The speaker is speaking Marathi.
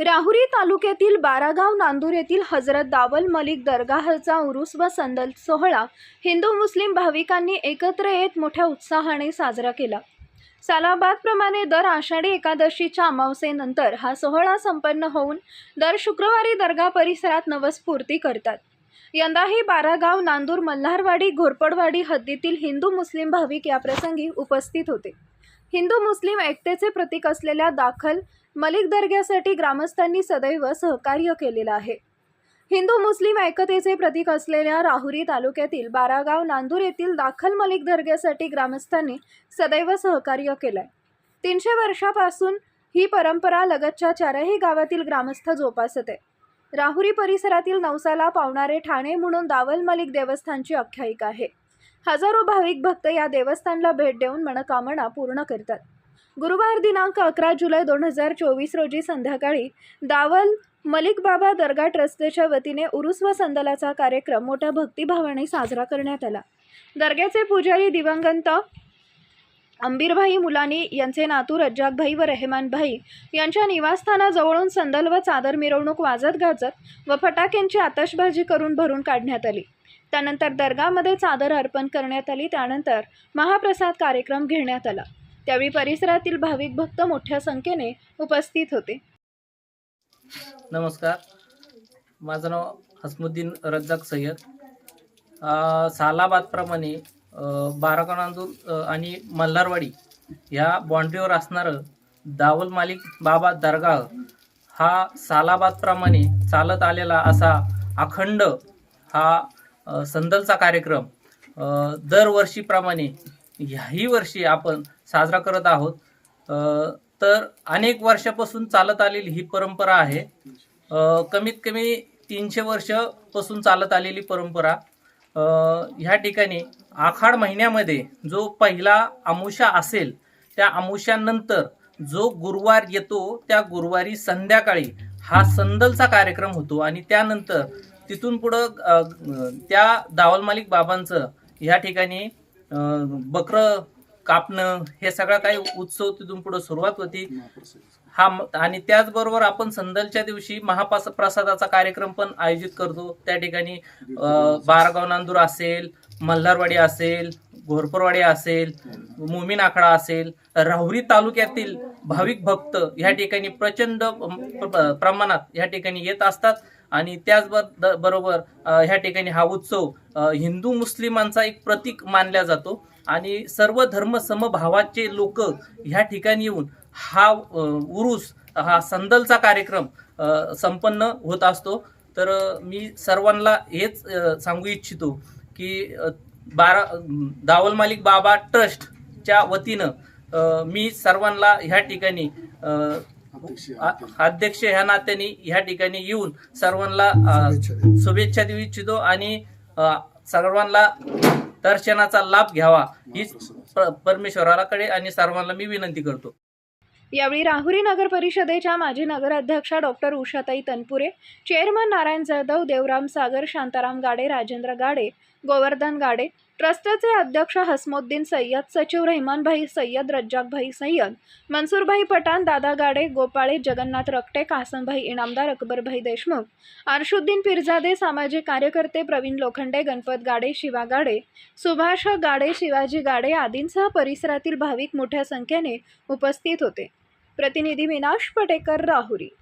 राहुरी तालुक्यातील बारागाव नांदूर येथील हजरत दावल मलिक दर्गाहचा उरुस व संदल सोहळा हिंदू मुस्लिम भाविकांनी एकत्र येत मोठ्या उत्साहाने साजरा केला. सालाबादप्रमाणे दर आषाढी एकादशीच्या अमावस्येनंतर हा सोहळा संपन्न होऊन दर शुक्रवारी दर्गा परिसरात नवस्फूर्ती करतात. यंदाही बारागाव नांदूर मल्हारवाडी घोरपडवाडी हद्दीतील हिंदू मुस्लिम भाविक याप्रसंगी उपस्थित होते. हिंदू मुस्लिम एकतेचे प्रतीक असलेल्या दाखल मलिक दर्ग्यासाठी ग्रामस्थांनी सदैव सहकार्य केलेलं आहे. हिंदू मुस्लिम एकतेचे प्रतीक असलेल्या राहुरी तालुक्यातील बारागाव नांदूर येथील दाखल मलिक दर्ग्यासाठी ग्रामस्थांनी सदैव सहकार्य केलंय. तीनशे वर्षापासून ही परंपरा लगतच्या चारही गावातील ग्रामस्थ जोपासत आहे. राहुरी परिसरातील नवसाला पावणारे ठाणे म्हणून दावल मलिक देवस्थानची आख्यायिका आहे. हजारो भाविक भक्त या देवस्थानला भेट देऊन मनकामना पूर्ण करतात. गुरुवार दिनांक अकरा जुलै दोन हजार चोवीस रोजी संध्याकाळी दावल मलिक बाबा दर्गा ट्रस्टच्या वतीने उरुस व संदलाचा कार्यक्रम मोठ्या भक्तिभावाने साजरा करण्यात आला. दर्ग्याचे पुजारी दिवंगत अंबीरभाई मुलानी यांचे नातू रज्जाकभाई व रेहमानभाई यांच्या निवासस्थानाजवळून संदल व चादर मिरवणूक वाजत गाजत व फटाक्यांची आतषबाजी करून भरून काढण्यात आली. त्यानंतर दर्गामध्ये चादर अर्पण करण्यात आली त्यानंतर महाप्रसाद कार्यक्रम घेण्यात आला. त्यावेळी परिसरातील भाविक भक्त मोठ्या संख्येने उपस्थित होते. नमस्कार. माझं नाव हसमुद्दीन रज्जाक सय्यद. सालाबादप्रमाणे बाराकणांदूर आणि मल्हारवाडी ह्या बाँड्रीवर असणारं दावल मालिक बाबा दर्गाह हा सालाबादप्रमाणे चालत आलेला असा अखंड हा संदलचा कार्यक्रम दरवर्षीप्रमाणे ह्याही वर्षी आपण साजरा करत आहोत. तर अनेक वर्षापासून चालत आलेली ही परंपरा आहे. कमीत कमी तीनशे वर्षापासून चालत आलेली परंपरा ह्या ठिकाणी आखाड महिन्यामध्ये जो पहिला अमुषा असेल त्या अमुषानंतर जो गुरुवार येतो त्या गुरुवारी संध्याकाळी हा संदलचा कार्यक्रम होतो आणि त्यानंतर तिथून पुढं त्या दावल मालिक बाबांचं ह्या ठिकाणी बकरं कापणं हे सगळं काही उत्सव तिथून पुढं सुरुवात होती. हा आणि त्याचबरोबर आपण संदलच्या दिवशी महापास प्रसादाचा कार्यक्रम पण आयोजित करतो. त्या ठिकाणी अ, बारागाव नांदूर असेल मल्हारवाडी असेल घोरपरवाडी असेल मोमीन आखाडा असेल राहुरी तालुक्यातील भाविक भक्त ह्या ठिकाणी प्रचंड प्रमाणात ह्या ठिकाणी येत असतात. आणि त्याचबरोबर बरोबर ह्या ठिकाणी हा उत्सव हिंदू मुस्लिमांचा एक प्रतीक मानला जातो. आणि सर्व धर्म समभावाचे लोक ह्या ठिकाणी येऊन हा उरूस हा संदलचा कार्यक्रम संपन्न होत असतो. तर मी सर्वांना हेच सांगू इच्छितो की बारा दावल मालिक बाबा ट्रस्टच्या वतीनं मी सर्वांना ह्या ठिकाणी अध्यक्ष ह्या नात्याने ह्या ठिकाणी येऊन सर्वांना शुभेच्छा देऊ इच्छितो आणि सर्वांना दर्शनाचा लाभ घ्यावा हीच प- परमेश्वराकडे आणि सर्वांना मी विनंती करतो. यावेळी राहुरी नगर परिषदेच्या माजी नगराध्यक्षा डॉक्टर उषाताई तनपुरे चेअरमन नारायण जाधव देवराम सागर शांताराम गाडे राजेंद्र गाडे गोवर्धन गाडे ट्रस्टचे अध्यक्ष हसमुद्दीन सय्यद सचिव रहमानभाई सय्यद रज्जाकभाई सय्यद मनसूरभाई पठाण दादा गाडे गोपाळे जगन्नाथ रकटे कासमभाई इनामदार अकबरभाई देशमुख अर्शुद्दीन पिरजादे सामाजिक कार्यकर्ते प्रवीण लोखंडे गणपत गाडे शिवा गाडे सुभाष गाडे शिवाजी गाडे आदींसह परिसरातील भाविक मोठ्या संख्येने उपस्थित होते. प्रतिनिधी विनाश पटेकर राहुरी.